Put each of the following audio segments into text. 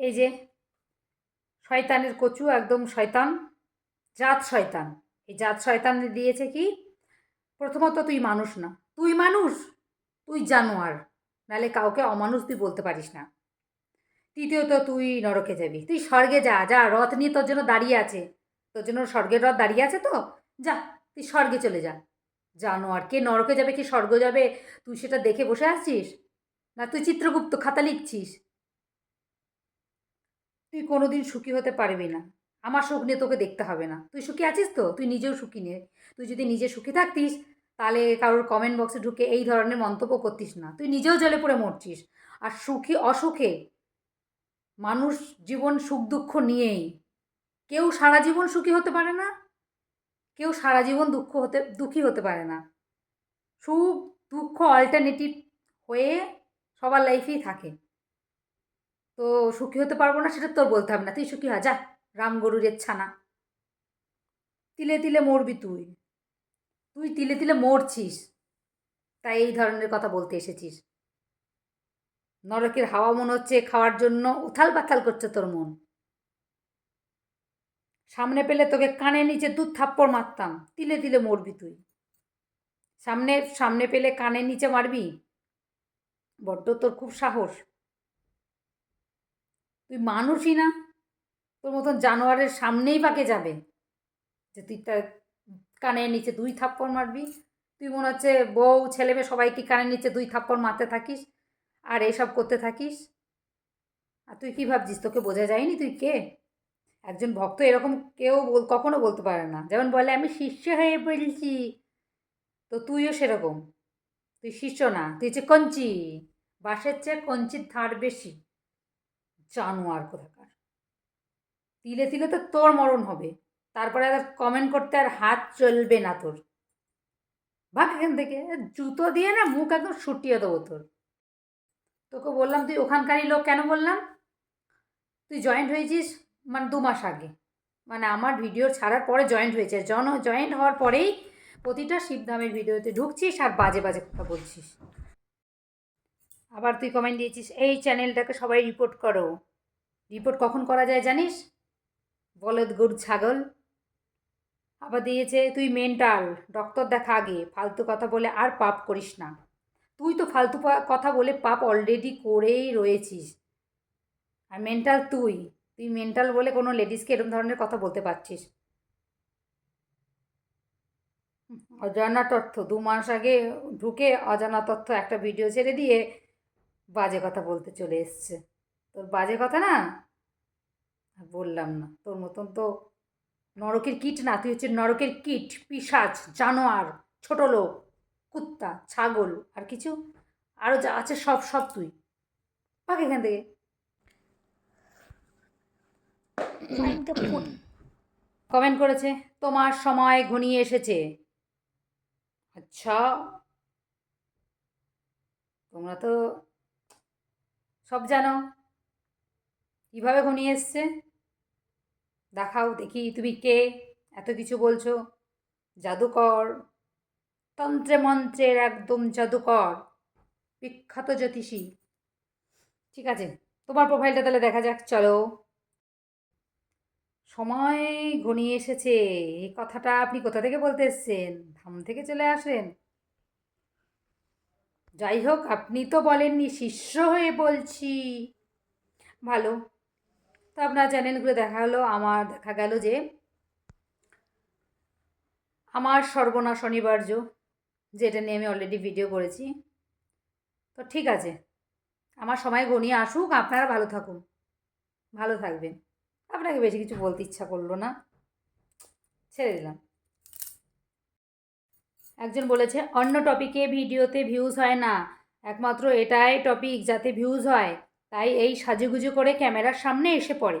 এই যে শয়তানের কচু, একদম শয়তান, জাত শয়তান। এই জাত শয়তান দিয়েছে কি? প্রথমত তুই মানুষ না। তুই মানুষ, তুই জানোয়ার। নাহলে কাউকে অমানুষ তুই বলতে পারিস না। তৃতীয়ত তুই নরকে যাবি। তুই স্বর্গে যা যা, রথ নিয়ে তোর জন্য দাঁড়িয়ে আছে। তোর জন্য স্বর্গের রথ দাঁড়িয়ে আছে তো? যা, তুই স্বর্গে চলে যা। জানোয়ার, কে নরকে যাবে, কি স্বর্গ যাবে, তুই সেটা দেখে বসে আছিস না তুই চিত্রগুপ্ত খাতা লিখছিস? তুই কোনোদিন সুখী হতে পারবি না। আমার সুখ নিয়ে তোকে দেখতে হবে না। তুই সুখী আছিস তো? তুই নিজেও সুখী নে। তুই যদি নিজে সুখী থাকতিস, তাহলে কারোর কমেন্ট বক্সে ঢুকে এই ধরনের মন্তব্য করতিস না। তুই নিজেও জলে পড়ে মরছিস। আর সুখী, অসুখে মানুষ জীবন সুখ দুঃখ নিয়েই। কেউ সারা জীবন সুখী হতে পারে না। কেউ সারা জীবন দুঃখ হতে, দুঃখী হতে পারে না। সুখ, দুঃখ অল্টারনেটিভ হয়ে সবার লাইফেই থাকে। তো সুখী হতে পারব না, সেটা তোর বলতে হবে না। তুই সুখী হয় যা। রাম গরুরের ছানা। তিলে তিলে মরবি তুই। তুই তিলে তিলে মরছিস। তাই এই ধরনের কথা বলতে এসেছিস। নরকের হাওয়া মনে হচ্ছে খাওয়ার জন্য উথাল পাথাল করছে তোর মন। সামনে পেলে তোকে কানে নিচে দুধ থাপ্পড় মারতাম। তিলে তিলে মরবি তুই। সামনে সামনে পেলে কানের নিচে মারবি? বড্ড তোর খুব সাহস। তুই মানুষই না, তোর মতন জানোয়ারের সামনেই পাকে যাবে। যে তুই তার কানের নিচে দুই থাপ্পড় মারবি, তুই মনে হচ্ছে বউ, ছেলে মেয়ে সবাইকে কানের নিচে দুই থাপ্পড় মারতে থাকিস আর এসব করতে থাকিস। আর তুই কী ভাবছিস? তোকে বোঝা যায়নি তুই কে? একজন ভক্ত এরকম কেউ কখনো বলতে পারে না। যেমন বলে, আমি শিষ্য হয়ে বলছি তো তুইও সেরকম। তুই শিষ্য না, তুই হচ্ছে কঞ্চি। বাঁশের চেয়ে কঞ্চির ধার বেশি। জানোয়ার কোথাকার। তিলে তিলে তো তোর মরণ হবে। তারপরে আর কমেন্ট করতে আর হাত চলবে না তোর। ভাগ এখান থেকে, জুতো দিয়ে না মুখ একদম সুটিয়ে দেবো তোর। তোকে বললাম, তুই ওখানকারই লোক কেন বললাম? তুই জয়েন্ট হয়েছিস মানে দু মাস আগে। মানে আমার ভিডিও ছাড়ার পরে জয়েন্ট হয়েছে। জন জয়েন্ট হওয়ার পরেই প্রতিটা শিবধামের ভিডিওতে ঢুকছিস আর বাজে বাজে কথা বলছিস। আবার তুই কমেন্ট দিয়েছিস, এই চ্যানেলটাকে সবাই রিপোর্ট করো। রিপোর্ট কখন করা যায় জানিস? বলদ, গরু, ছাগল। আবার দিয়েছে, তুই মেন্টাল ডক্টর দেখা আগে, ফালতু কথা বলে আর পাপ করিস না। তুই তো ফালতু কথা বলে পাপ অলরেডি করেই রয়েছিস। আর মেন্টাল তুই তুই মেন্টাল বলে কোনো লেডিসকে এরকম ধরনের কথা বলতে পারছিস। অজানা তথ্য, দু মাস আগে ঢুকে অজানা তথ্য একটা ভিডিও ছেড়ে দিয়ে বাজে কথা বলতে চলে এসছে। তোর বাজে কথা না? বললাম না। তোর মতন তো নরকের কিট না তুই হচ্ছে নরকের কিট পিসাজ জানোয়ার ছোট লোক কুত্তা ছাগল আর কিছু? আরও যা আছে সব সব তুই। পাক এখান থেকে। কমেন্ট করেছে তোমার সময় ঘনিয়ে এসেছে। আচ্ছা। তোমরা তো সব জানো। কীভাবে ঘনিয়ে এসছে? দেখাও, দেখি তুমি কে? এত কিছু বলছো। জাদুকর। তন্ত্রে মন্ত্রের একদম জাদুকর। বিখ্যাত জ্যোতিষী। ঠিক আছে, তোমার প্রোফাইলটা তাহলে দেখা যাক, চলো। সময় ঘনিয়ে এসেছে। এই কথাটা আপনি কোথা থেকে বলতে এসছেন? ধাম থেকে চলে আসেন যাই হোক আপনি তো বলেননি, শিষ্য হয়ে বলছি। ভালো। তো আপনার চ্যানেলগুলো দেখা হলো, আমার দেখা গেল যে, আমার সর্বনাশ অনিবার্য, যেটা নিয়ে আমি অলরেডি ভিডিও করেছি। তো ঠিক আছে, আমার সময় ঘনিয়ে আসুক, আপনারা ভালো থাকুন। ভালো থাকবেন। আপনাকে বেশি কিছু বলতে ইচ্ছা করল না। ছেড়ে দিলাম। একজন বলেছে, অন্য টপিকে ভিডিওতে ভিউজ হয় না। একমাত্র এটাই টপিক যাতে ভিউজ হয়। তাই এই সাজুগুজু করে ক্যামেরার সামনে এসে পড়ে।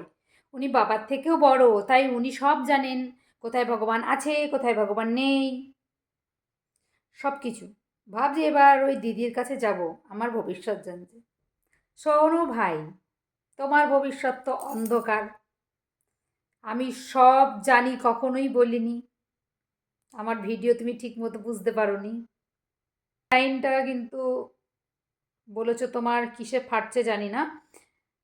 উনি বাবার থেকেও বড়, তাই উনি সব জানেন। কোথায় ভগবান আছে, কোথায় ভগবান নেই। সব কিছু ভাবছি এবার ওই দিদির কাছে যাব, আমার ভবিষ্যৎ জানতে। শোনো ভাই, তোমার ভবিষ্যৎ তো অন্ধকার। আমি সব জানি, কখনোই বলিনি। আমার ভিডিও তুমি ঠিক মতো বুঝতে পারো নি লাইনটা কিন্তু বলেছ তোমার কিসে ফাটছে জানি না,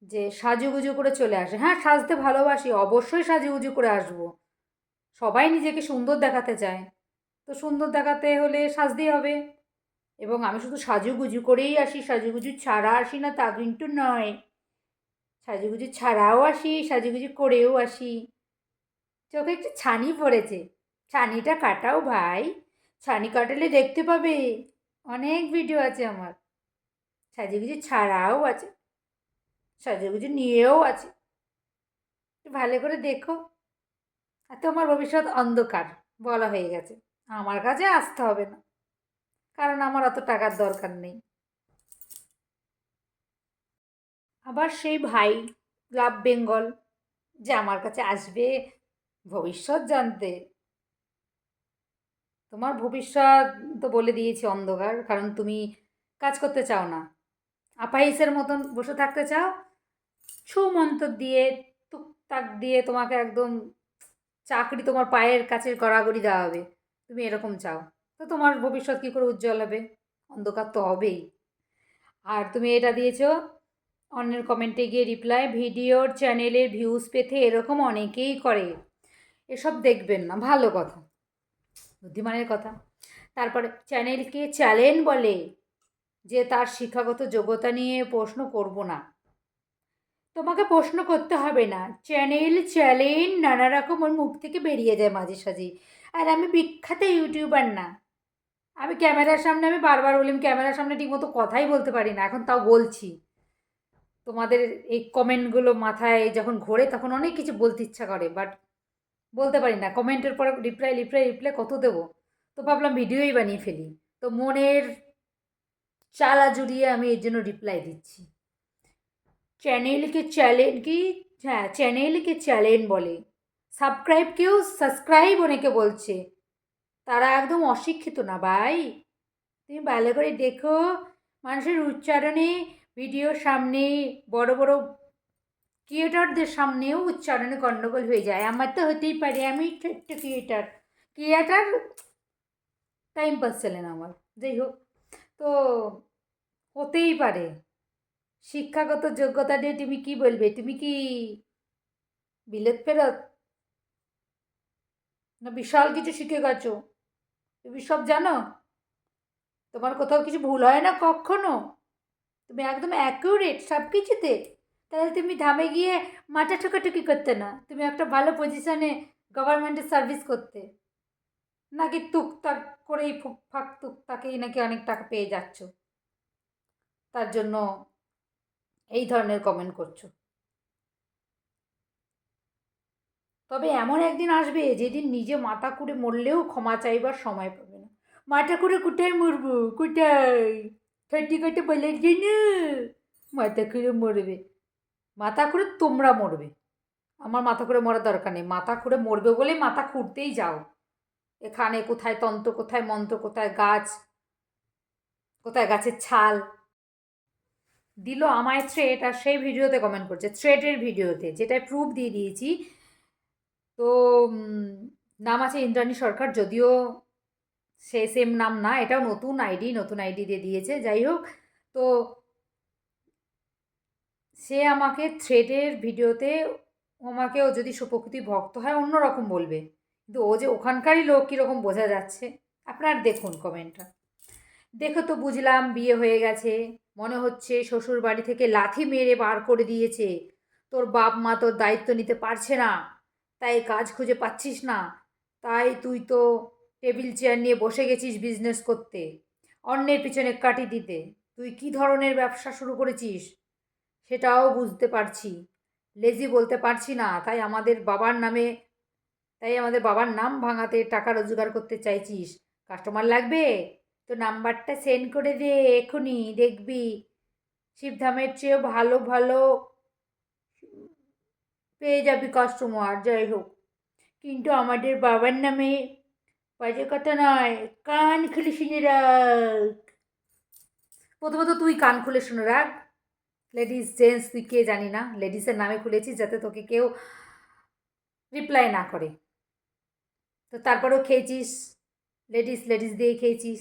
যে সাজুগুজু করে চলে আসে। হ্যাঁ সাজতে ভালোবাসি, অবশ্যই সাজুগুজু করে আসব। সবাই নিজেকে সুন্দর দেখাতে চায়। তো সুন্দর দেখাতে হলে সাজতেই হবে। এবং আমি শুধু সাজুগুজু করেই আসি, সাজুগুজু ছাড়া আসি না তা কিন্তু নয়। সাজুগুজু ছাড়াও আসি, সাজুগুজু করেও আসি। চোখে একটু ছানি পড়েছে। ছানিটা কাটাও ভাই। ছানি কাটালে দেখতে পাবে। অনেক ভিডিও আছে আমার। সাজুগুজু ছাড়াও আছে। সাজুগুজু নিয়েও আছে। ভালো করে দেখো। আর তোমার ভবিষ্যৎ অন্ধকার, বলা হয়ে গেছে। আমার কাছে আসতে হবে না। কারণ আমার অত টাকার দরকার নেই। আবার সেই ভাই, লাভ বেঙ্গল, যে আমার কাছে আসবে ভবিষ্যৎ জানতে। তোমার ভবিষ্যৎ তো বলে দিয়েছি অন্ধকার, কারণ তুমি কাজ করতে চাও না। আপাইসের মতন বসে থাকতে চাও ছু মন্তর দিয়ে, টুকটাক দিয়ে তোমাকে একদম চাকরি তোমার পায়ের কাছে গড়াগড়ি দেওয়া হবে। তুমি এরকম চাও। তো তোমার ভবিষ্যৎ কী করে উজ্জ্বল হবে? অন্ধকার তো হবেই। আর তুমি এটা দিয়েছ, অন্যের কমেন্টে গিয়ে রিপ্লাই ভিডিওর চ্যানেলের ভিউজ পেতে এরকম অনেকেই করে। এসব দেখবেন না, ভালো কথা। বুদ্ধিমানের কথা। তারপরে চ্যানেলকে চ্যালেঞ্জ বলে যে তার শিক্ষাগত যোগ্যতা নিয়ে প্রশ্ন করব না। তোমাকে প্রশ্ন করতে হবে না। চ্যানেল চ্যালেঞ্জ নানা রকম ওর মুখ থেকে বেরিয়ে যায় মাঝে সাঝে। আর আমি বিখ্যাত ইউটিউবার না। আমি ক্যামেরার সামনে আমি বারবার বললাম, ক্যামেরার সামনে ঠিকমতো কথাই বলতে পারি না। এখন তাও বলছি। তোমাদের এই কমেন্টগুলো মাথায় যখন ঘোরে তখন অনেক কিছু বলতে ইচ্ছা করে বাট বলতে পারি না। কমেন্টের পর রিপ্লাই রিপ্লাই রিপ্লাই কত দেবো? তো ভাবলাম ভিডিওই বানিয়ে ফেলি। তো মনের চালা জুড়িয়ে আমি এর জন্য রিপ্লাই দিচ্ছি। চ্যানেলকে চ্যালেঞ্জ কি? হ্যাঁ চ্যানেলকে চ্যালেঞ্জ বলে। সাবস্ক্রাইবকেও সাবস্ক্রাইব অনেকে বলছে। তারা একদম অশিক্ষিত না ভাই। তুমি ভালো করে দেখো। মানুষের উচ্চারণে ভিডিওর সামনে, বড় বড় ক্রিয়েটারদের সামনেও উচ্চারণে গণ্ডগোল হয়ে যায়। আমার তো হতেই পারে, আমি ছোট্ট ক্রিয়েটার ক্রিয়েটার টাইম পাস ছিলেন আমার। যাই হোক, তো হতেই পারে। শিক্ষাগত যোগ্যতা দিয়ে তুমি কি বলবে? তুমি কি বিলেত ফেরত? না বিশাল কিছু শিখে গেছো? তুমি সব জানো? তোমার কোথাও কিছু ভুল হয় না কখনো? তুমি একদম অ্যাকিউরেট সব কিছুতে তাহলে তুমি ধামে গিয়ে মাথা ঠোকাঠুকি করতে না। তুমি একটা ভালো পজিশনে গভর্নমেন্টের সার্ভিস করতে। নাকি টুকটাক করেই ফুকফাক টুকটাকেই নাকি অনেক টাকা পেয়ে যাচ্ছ। তার জন্য এই ধরনের কমেন্ট করছ। তবে এমন একদিন আসবে যেদিন নিজে মাথা কুড়ে মরলেও ক্ষমা চাইবার সময় পাবে না। মাথা করে কোথায় মরবো? কোথায়? ঠান্ডি কাটে বলে মাথা করে মরবে। মাথা করে তোমরা মরবে। আমার মাথা করে মরার দরকার নেই। মাথা করে মরবে বলে মাথা খুঁড়তেই যাও। এখানে কোথায় তন্ত্র, কোথায় মন্ত্র, কোথায় গাছ, কোথায় গাছের ছাল? দিল আমায় থ্রেট আর সেই ভিডিওতে কমেন্ট করছে। থ্রেটের ভিডিওতে যেটায় প্রুফ দিয়ে দিয়েছি। তো নাম আছে ইন্দ্রাণী সরকার। যদিও সে সেম নাম না, এটাও নতুন আইডি নতুন আইডি দিয়ে দিয়েছে। যাই হোক, তো সে আমাকে থ্রেডের ভিডিওতে আমাকে ও যদি সুপ্রকৃতি ভক্ত হয়, অন্যরকম বলবে। কিন্তু ও যে ওখানকারই লোক কীরকম বোঝা যাচ্ছে? আপনার দেখুন কমেন্টটা দেখো তো বুঝলাম, বিয়ে হয়ে গেছে। মনে হচ্ছে শ্বশুর বাড়ি থেকে লাথি মেরে বার করে দিয়েছে। তোর বাপ মা তোর দায়িত্ব নিতে পারছে না। তাই কাজ খুঁজে পাচ্ছিস না। তাই তুই তো টেবিল চেয়ার নিয়ে বসে গেছিস বিজনেস করতে। অন্যের পিছনে কাটি দিতে। তুই কি ধরনের ব্যবসা শুরু করেছিস? সেটাও বুঝতে পারছি। লেজি বলতে পারছি না। তাই আমাদের বাবার নামে, তাই আমাদের বাবার নাম ভাঙাতে টাকা রোজগার করতে চাইছিস। কাস্টমার লাগবে? তো নাম্বারটা সেন্ড করে দে এখনই দেখবি। শিবধামের চেয়েও ভালো ভালো পেয়ে যাবি কাস্টমার যাই হোক। কিন্তু আমাদের বাবার নামে বাজে কথা নয়, কান খুলে শুনে রাখ। প্রথমত তুই কান খুলে শুনে রাখ। লেডিস জেন্টস তুই কে জানি না? লেডিসের নামে খুলেছিস যাতে তোকে কেউ রিপ্লাই না করে। তো তারপরেও খেয়েছিস? লেডিস লেডিস দিয়েই খেয়েছিস।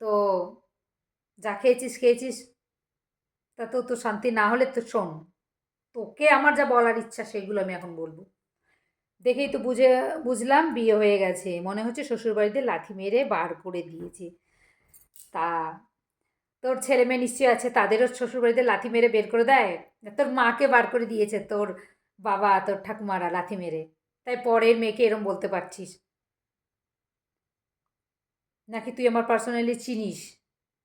তো যা খেয়েছিস খেয়েছিস। তাতেও তো শান্তি না হলে তো শোন, তোকে আমার যা বলার ইচ্ছা সেগুলো আমি এখন বলব। দেখেই তো বুঝে, বুঝলাম বিয়ে হয়ে গেছে। মনে হচ্ছে শ্বশুরবাড়িতে লাথি মেরে বার করে দিয়েছে। তা তোর ছেলে মেয়ে নিশ্চয়ই আছে, তাদেরও শ্বশুরবাড়িতে লাথি মেরে বের করে দেয়? তোর মাকে বার করে দিয়েছে তোর বাবা, তোর ঠাকুমারা লাথি মেরে। তাই পরের মেয়েকে এরম বলতে পারছিস। নাকি তুই আমার পার্সোনালি চিনিস?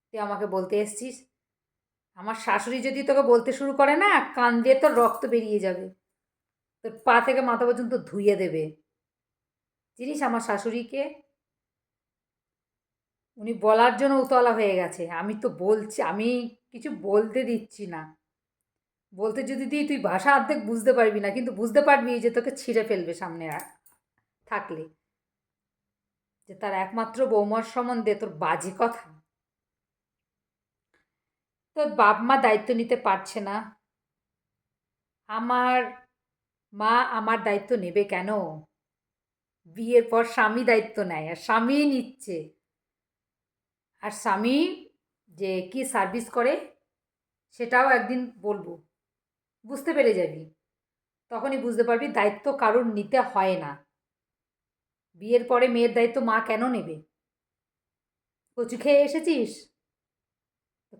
তুই আমাকে বলতে এসছিস? আমার শাশুড়ি যদি তোকে বলতে শুরু করে না, কান দিয়ে তোর রক্ত বেরিয়ে যাবে। তোর পা থেকে মাথা পর্যন্ত ধুইয়ে দেবে। চিনিস আমার শাশুড়িকে? উনি বলার জন্য উতলা হয়ে গেছে। আমি তো বলছি, আমি কিছু বলতে দিচ্ছি না। বলতে যদি দিই, তুই ভাষা অর্ধেক বুঝতে পারবি না, কিন্তু বুঝতে পারবি যে তোকে ছিঁড়ে ফেলবে সামনে থাকলে। যে তার একমাত্র বৌমার সম্বন্ধে তোর বাজে কথা। তোর বাপ মা দায়িত্ব নিতে পারছে না। আমার মা আমার দায়িত্ব নেবে কেন? বিয়ের পর স্বামী দায়িত্ব নেয়, আর স্বামী নিচ্ছে। আর স্বামী যে কি সার্ভিস করে, সেটাও একদিন বলব। বুঝতে পেরে যাবি। তখনই বুঝতে পারবি দায়িত্ব কারোর নিতে হয় না। বিয়ের পরে মেয়ের দায়িত্ব মা কেন নেবে? কচু খেয়ে এসেছিস?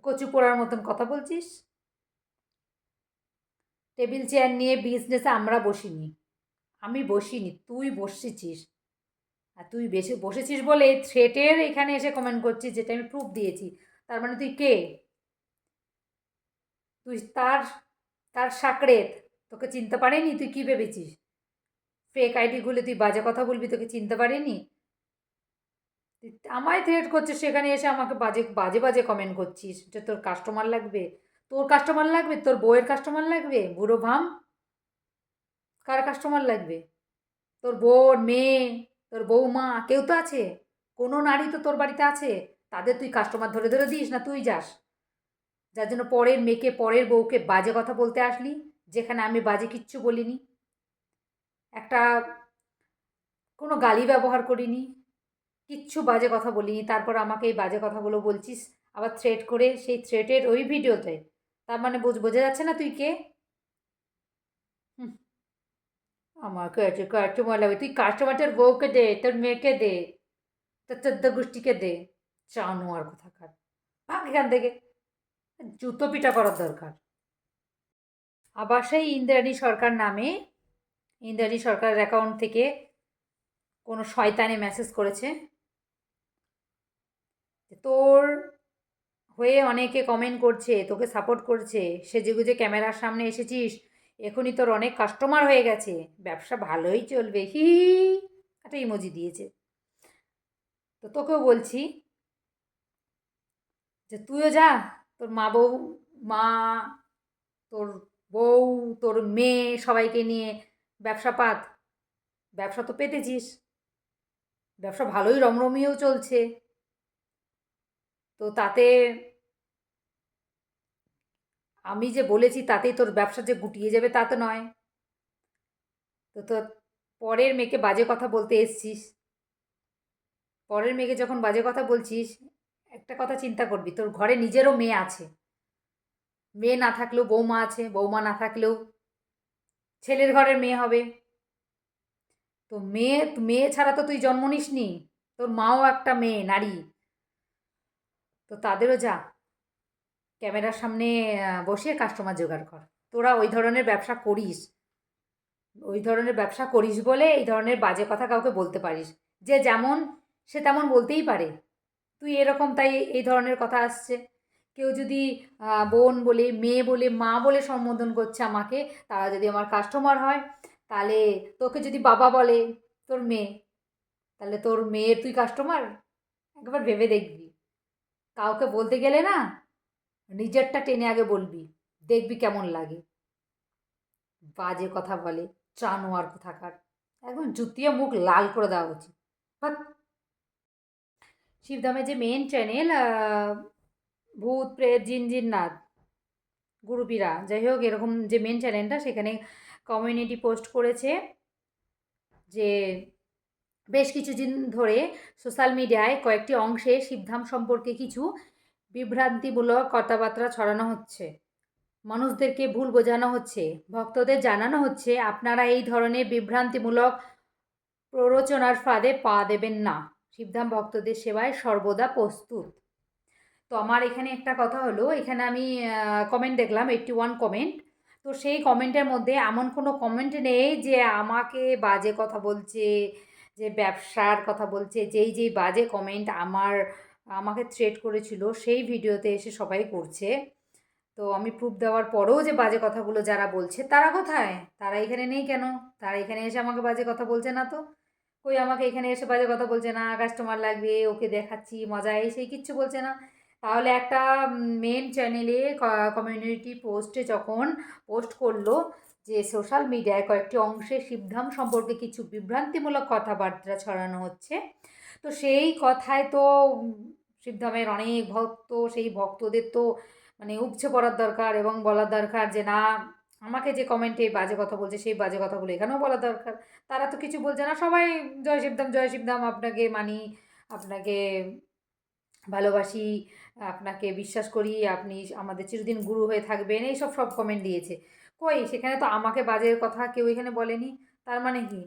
কচু পোড়ার মতন কথা বলছিস? টেবিল চেয়ার নিয়ে বিজনেসে আমরা বসিনি। আমি বসিনি, তুই বসেছিস। আর তুই বেশি বসেছিস বলে থ্রেটের এখানে এসে কমেন্ট করছিস, যেটা আমি প্রুফ দিয়েছি। তার মানে তুই কে? তুই তার তার সাকরেত। তোকে চিনতে পারেনি? তুই কী ভেবেছিস? ফেক আইডি খুলে তুই বাজে কথা বলবি, তোকে চিনতে পারেনি? আমায় থ্রেট করছিস, সেখানে এসে আমাকে বাজে বাজে বাজে কমেন্ট করছিস। যে তোর কাস্টমার লাগবে। তোর কাস্টমার লাগবে? তোর বউয়ের কাস্টমার লাগবে? বুড়ো ভাম? কার কাস্টমার লাগবে? তোর বোন, মেয়ে? তোর বৌমা, কেউ তো আছে? কোনো নারী তো তোর বাড়িতে আছে? তাদের তুই কাস্টমার ধরে ধরে দিস না তুই যাস? যার জন্য পরের মেয়েকে, পরের বউকে বাজে কথা বলতে আসলি, যেখানে আমি বাজে কিচ্ছু বলিনি। একটা কোনো গালি ব্যবহার করিনি, কিচ্ছু বাজে কথা বলিনি। তারপর আমাকে এই বাজে কথাগুলো বলছিস, আবার থ্রেট করে সেই থ্রেটের ওই ভিডিওতে। তার মানে বোঝ, বোঝা যাচ্ছে না তুই কে? আমার কাছে কাস্টমার লাগবে তুই কাস্টমারটার বউকে দে তোর মেয়েকে দে তোর চোদ্দ গোষ্ঠীকে দে জানোয়ার কোথাকার ভাগ এখান থেকে জুতো পিটা করার দরকার আবার সেই ইন্দ্রাণী সরকার নামে ইন্দ্রাণী সরকারের অ্যাকাউন্ট থেকে কোনো শয়তানে মেসেজ করেছে। তোর হয়ে অনেকে কমেন্ট করছে, তোকে সাপোর্ট করছে। সে যেগুজে ক্যামেরার সামনে এসেছিস। এখনই তোর অনেক কাস্টমার হয়ে গেছে। ব্যবসা ভালোই চলবে। হি একটা ইমোজি দিয়েছে। তো তোকেও বলছি যে তুইও যা, তোর মা বউ, মা, তোর বউ, তোর মেয়ে সবাইকে নিয়ে ব্যবসা পাত ব্যবসা তো পেতেছিস। ব্যবসা ভালোই রমরমিয়েও চলছে। তো তাতে আমি যে বলেছি তাতেই তোর ব্যবসা যে গুটিয়ে যাবে তা তো নয়। তো তোর পরের মেয়েকে বাজে কথা বলতে এসছিস। পরের মেয়েকে যখন বাজে কথা বলছিস, একটা কথা চিন্তা করবি, তোর ঘরে নিজেরও মেয়ে আছে। মেয়ে না থাকলেও বৌমা আছে, বৌমা না থাকলেও ছেলের ঘরের মেয়ে হবে। তো মেয়ে মেয়ে ছাড়া তো তুই জন্ম নিসনি, তোর মাও একটা মেয়ে, নারী। তো তাদেরও যা। ক্যামেরার সামনে বসে কাস্টমার জোগাড় কর। তোরা ওই ধরনের ব্যবসা করিস। ওই ধরনের ব্যবসা করিস বলে এই ধরনের বাজে কথা কাউকে বলতে পারিস। যে যেমন, সে তেমন বলতেই পারে। তুই এরকম তাই এই ধরনের কথা আসছে। কেউ যদি বোন বলে, মেয়ে বলে, মা বলে সম্বোধন করছে আমাকে, তারা যদি আমার কাস্টমার হয়, তাহলে তোকে যদি বাবা বলে, তোর মেয়ে, তাহলে তোর মেয়ের তুই কাস্টমার একবার ভেবে দেখবি। কাউকে বলতে গেলে না নিজেরটা টেনে আগে বলবি, দেখবি কেমন লাগে। বাজে কথা বলে জানোয়ার কোথাকার। একদম জুতিয়ে মুখ লাল করে দেওয়া উচিত। বাট শিবধামের যে মেন চ্যানেল ভূত, প্রেত জিন জিন্নাত গুরুপীরা, যাই হোক, এরকম যে মেন চ্যানেলটা সেখানে কমিউনিটি পোস্ট করেছে যে বেশ কিছুদিন ধরে সোশ্যাল মিডিয়ায় কয়েকটি অংশে শিবধাম সম্পর্কে কিছু বিভ্রান্তিমূলক কথাবার্তা ছড়ানো হচ্ছে। মানুষদেরকে ভুল বোঝানো হচ্ছে। ভক্তদের জানানো হচ্ছে, আপনারা এই ধরনের বিভ্রান্তিমূলক প্ররোচনার ফাঁদে পা দেবেন না। শিবধাম ভক্তদের সেবায় সর্বদা প্রস্তুত। তো আমার এখানে একটা কথা হলো, এখানে আমি কমেন্ট দেখলাম এইটটি ওয়ান কমেন্ট তো সেই কমেন্টের মধ্যে এমন কোনো কমেন্ট নেই যে আমাকে বাজে কথা বলছে, যে ব্যবসার কথা বলছে, যেই যেই বাজে কমেন্ট আমার আমাকে থ্রেট করেছিল, সেই ভিডিওতে এসে সবাই করছে। তো আমি প্রুফ দেওয়ার পরেও যে বাজে কথাগুলো যারা বলছে, তারা কোথায়? তারা এখানে নেই কেন? তারা এখানে এসে আমাকে বাজে কথা বলছে না তো? কই আমাকে এখানে এসে বাজে কথা বলছে না? কাস্টমার লাগবে, ওকে দেখাচ্ছি, মজা সেই কিচ্ছু বলছে না। তাহলে একটা মেন চ্যানেলে কমিউনিটি পোস্টে যখন পোস্ট করল যে সোশ্যাল মিডিয়ায় কয়েকটি অংশে শিবধাম সম্পর্কে কিছু বিভ্রান্তিমূলক কথাবার্তা ছড়ানো হচ্ছে তো সেই কথায় তো শিবধামের অনেক ভক্ত, সেই ভক্তদের তো মানে উপচে পড়ার দরকার এবং বলার দরকার যে, না, আমাকে যে কমেন্টে বাজে কথা বলছে, সেই বাজে কথাগুলো এখানেও বলা দরকার। তারা তো কিছু বলছে না। সবাই জয় শিবধাম জয় শিবধাম আপনাকে মানি, আপনাকে ভালোবাসি, আপনাকে বিশ্বাস করি, আপনি আমাদের চিরদিন গুরু হয়ে থাকবেন। এইসব সব কমেন্ট দিয়েছে। কই? সেখানে তো আমাকে বাজে কথা কেউ এখানে বলেনি। তার মানে কি?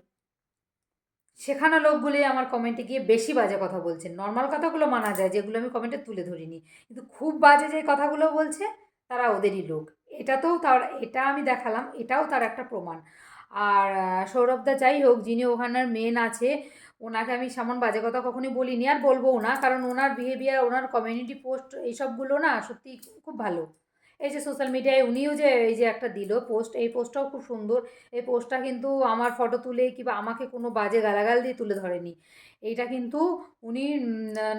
শেখানো লোকগুলি আমার কমেন্টে গিয়ে বেশি বাজে কথা বলছেন নর্মাল কথাগুলো মানা যায়, যেগুলো আমি কমেন্টে তুলে ধরিনি। কিন্তু খুব বাজে যে কথাগুলো বলছে, তারা ওদেরই লোক। এটা তো তার, এটা আমি দেখালাম, এটাও তার একটা প্রমাণ। আর সৌরভদা যাই হোক, যিনি ওখানের মেন আছে, ওনাকে আমি সেমন বাজে কথা কখনোই বলিনি, আর বলবোও না। কারণ ওনার বিহেভিয়ার ওনার কমিউনিটি পোস্ট এইসবগুলো না সত্যি খুব ভালো। এই যে সোশ্যাল মিডিয়ায় উনিও যে এই যে একটা দিল পোস্ট এই পোস্টটাও খুব সুন্দর। এই পোস্টটা কিন্তু আমার ফটো তুলে কিংবা আমাকে কোনো বাজে গালাগাল দিয়ে তুলে ধরেনি। এইটা কিন্তু উনি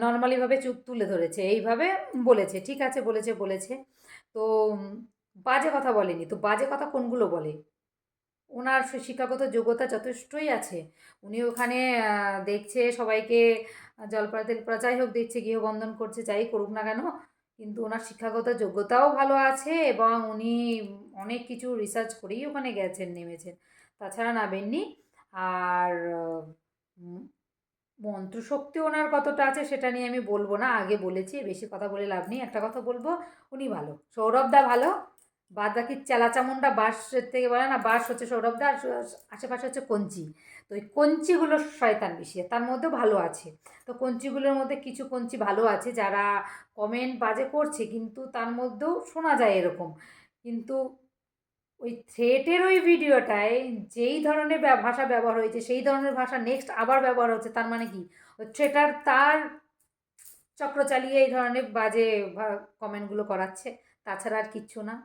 নর্মালিভাবে চুপ তুলে ধরেছে, এইভাবে বলেছে, ঠিক আছে, বলেছে বলেছে। তো বাজে কথা বলেনি। তো বাজে কথা কোনগুলো বলে? ওনার শিক্ষাগত যোগ্যতা যথেষ্টই আছে। উনি ওখানে দেখছে সবাইকে জলপড়া তেলপড়া যাই হোক, দেখছে, গৃহবন্ধন করছে, যাই করুক না কেন কিন্তু ওনার শিক্ষাগত যোগ্যতাও ভালো আছে এবং উনি অনেক কিছু রিসার্চ করেই ওখানে গেছেন, নেমেছেন। তাছাড়া নামেননি। আর মন্ত্রশক্তি ওনার কতটা আছে সেটা নিয়ে আমি বলব না, আগে বলেছি, বেশি কথা বলে লাভ নেই। একটা কথা বলব, উনি ভালো। সৌরভ দা ভালো? বাদ বাকি চেলাচামুন্ডা বাঁশের থেকে বলে না, বাঁশ হচ্ছে সৌরভদা আর আশেপাশে হচ্ছে কঞ্চি। তো ওই কঞ্চিগুলো শয়তান বেশি, তার মধ্যেও ভালো আছে। তো কঞ্চিগুলোর মধ্যে কিছু কঞ্চি ভালো আছে, যারা কমেন্ট বাজে করছে, কিন্তু তার মধ্যেও শোনা যায় এরকম। কিন্তু ওই থ্রেটের ওই ভিডিওটায় যেই ধরনের ভাষা ব্যবহার হয়েছে, সেই ধরনের ভাষা নেক্সট আবার ব্যবহার হচ্ছে, তার মানে কি? ওই থ্রেটার তার চক্র চালিয়ে এই ধরনের বাজে কমেন্টগুলো করাচ্ছে, তাছাড়া আর কিচ্ছু না।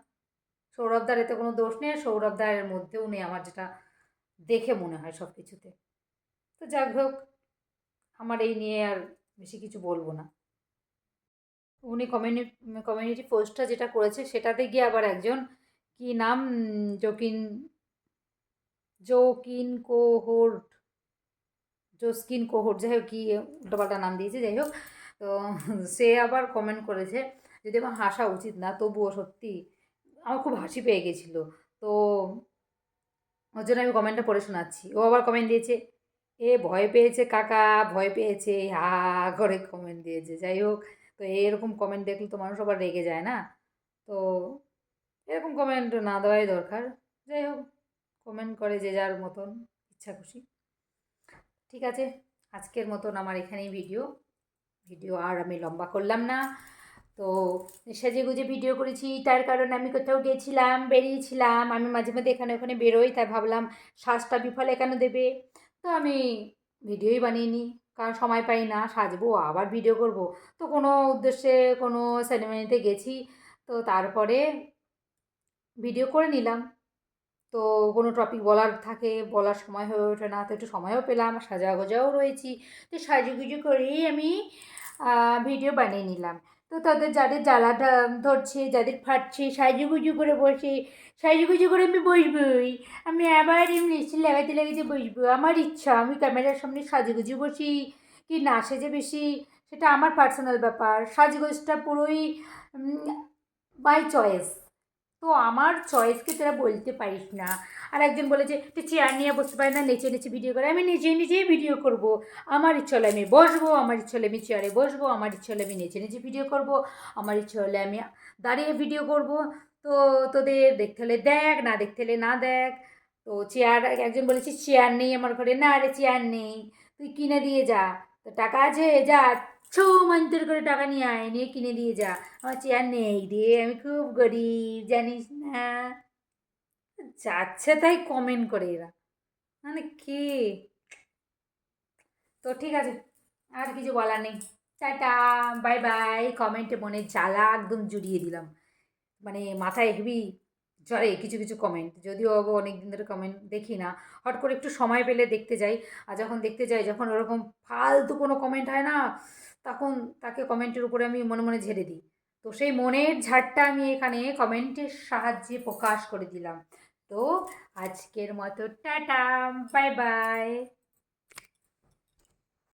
সৌরভদার এতে কোনো দোষ নেই সৌরভদারের মধ্যেও নেই আমার যেটা দেখে মনে হয় সব কিছুতে তো যাক হোক, আমার এই নিয়ে আর বেশি কিছু বলব না। উনি কমিউনিটি কমিউনিটি পোস্টটা যেটা করেছে সেটাতে গিয়ে আবার একজন কি নাম? জকিন, জোকিন কোহোর্ট, জোস্কিন কোহোর্ট, যাই হোক, কী উল্টোপাল্টা নাম দিয়েছে, যাই হোক। তো সে আবার কমেন্ট করেছে, যদি আমার হাসা উচিত না, তবুও সত্যি আমার খুব হাসি পেয়ে গেছিল। তো ওর জন্য আমি কমেন্টটা পড়ে শোনাচ্ছি। ও আবার কমেন্ট দিয়েছে, এ ভয় পেয়েছে কাকা, ভয় পেয়েছে, হা করে কমেন্ট দিয়েছে। যাই হোক, তো এরকম কমেন্ট দেখলে তো মানুষ আবার রেগে যায় না? তো এরকম কমেন্ট না দেওয়াই দরকার। যাই হোক কমেন্ট করে যে যার মতন ইচ্ছা খুশি। ঠিক আছে, আজকের মতন আমার এখানেই ভিডিও ভিডিও আর আমি লম্বা করলাম না। তো সেজে গুজে ভিডিও করেছি, তার কারণে আমি কোথাও গিয়েছিলাম বেরিয়েছিলাম, আমি মাঝে মাঝে এখানে ওখানে বেরোই, তাই ভাবলাম শ্বাসটা বিফলে কেন দেবে? তো আমি ভিডিওই বানিয়ে নিই, কারণ সময় পাই না, সাজবো, আবার ভিডিও করব। তো কোনো উদ্দেশ্যে কোনো সেরেমনিতে গেছি, তো তারপরে ভিডিও করে নিলাম। তো কোনো টপিক বলার থাকে, বলার সময় হয়ে ওঠে না, তো একটু সময়ও পেলাম সাজা গোজাও রয়েছি, তো সাজুগুজু করেই আমি ভিডিও বানিয়ে নিলাম। তো তাদের যাদের জ্বালাটা ধরছে, যাদের ফাটছে সাজুগুজু করে বসে সাজুগুজু করে আমি বসবই। আমি আবার এমনি লিপস্টিক লাগাইতে লাগাইতে বসবো। আমার ইচ্ছা, আমি ক্যামেরার সামনে সাজুগুজু বসি কি না সেজে বেশি, সেটা আমার পার্সোনাল ব্যাপার। সাজগোজটা পুরোই বাই চয়েস তো আমার চয়েসকে তোরা বলতে পারিস না। আর একজন বলেছে তুই চেয়ার নিয়ে বসতে পারি না, নেচে নেচে ভিডিও করে। আমি নিজে নিজেই ভিডিও করব। আমার ইচ্ছা হলে আমি বসবো, আমার ইচ্ছা হলে আমি চেয়ারে বসবো, আমার ইচ্ছা হলে আমি নেচে নেচে ভিডিও করব, আমার ইচ্ছা হলে আমি দাঁড়িয়ে ভিডিও করব। তো তোদের দেখতে হলে দেখ, না দেখতে হলে না দেখ। তো চেয়ার একজন বলেছে চেয়ার নেই আমার ঘরে। না আরে চেয়ার নেই। তুই কিনে দিয়ে যা। তো টাকা আছে, যা। ছৌ মান্তর করে টাকা নিয়ে আয়, নিয়ে কিনে দিয়ে যা। আমার চেয়ার নেই রে, আমি খুব গরিব, জানিস না? যাচ্ছে তাই কমেন্ট করে এরা। মানে কে? তো ঠিক আছে, আর কিছু বলার নেই। টাটা বাই বাই কমেন্টে মনে জ্বালা একদম জুড়িয়ে দিলাম। মানে মাথায় হেভি জ্বরে কিছু কিছু কমেন্ট যদিও অনেক দিন ধরে কমেন্ট দেখি না। হট করে একটু সময় পেলে দেখতে যাই। আর যখন দেখতে যাই, যখন ওরকম ফালতু কোনো কমেন্ট হয় না তখন তাকে কমেন্টের উপরে আমি মনে মনে ঝেড়ে দিই। তো সেই মনের ঝাড়টা আমি এখানে কমেন্টের সাহায্যে প্রকাশ করে দিলাম। তো আজকের মতো টাটা, বাই বাই।